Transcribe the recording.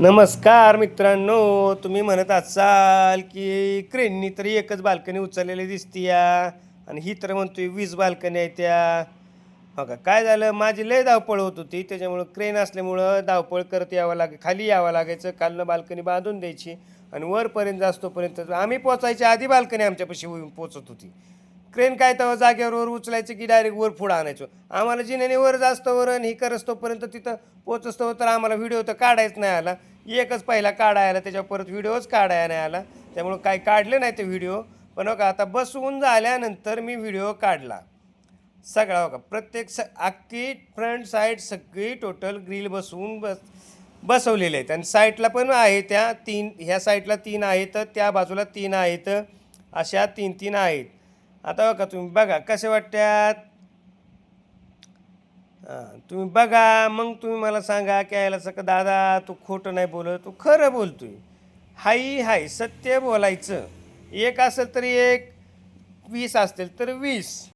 नमस्कार मित्रांनो तुम्ही म्हणत असाल की क्रेननी तरी एकच बाल्कनी उचललेली दिसती या. आणि ही तर म्हणतोय वीस बाल्कनी आहे त्या. हो का? काय झालं? माझी लय धावपळ होत होती त्याच्यामुळं क्रेन असल्यामुळं धावपळ करत यावं लागे खाली यावं लागायचं खालनं बाल्कनी बांधून द्यायची. आणि वरपर्यंत जास्तोपर्यंत आम्ही पोचायच्या आधी बाल्कनी आमच्यापाशी होऊन पोचत होती. क्रेन काय तेव्हा जागेवर उचलायचं की डायरेक्ट वर पुढं आणायचो? आम्हाला जिन्याने वर जास्त वर आणि हे करस तिथं पोचस्तो तर आम्हाला व्हिडिओ तर काढायच नाही आला. एकच पहिला काढाय आला त्याच्यावर परत व्हिडिओच काढायला नाही आला. त्यामुळं काय काढले नाही ते व्हिडिओ पण हो का आता बसवून झाल्यानंतर मी व्हिडिओ काढला. सगळा हो का प्रत्येक स अख्खी फ्रंट साईड सगळी टोटल ग्रिल बसवून बस बसवलेले आहेत. आणि साईडला पण आहे त्या तीन ह्या साईडला तीन आहेत त्या बाजूला तीन आहेत अशा तीन तीन आहेत. आता बघा तुम्ही बघा कसे वाटतात हां तुम्ही बघा मग तुम्ही मला सांगा की यायला सगळं दादा तू खोटं नाही बोलत तू खरं बोलतोय. हाई हाय सत्य बोलायचं. एक असेल तरी एक वीस असतील तर वीस.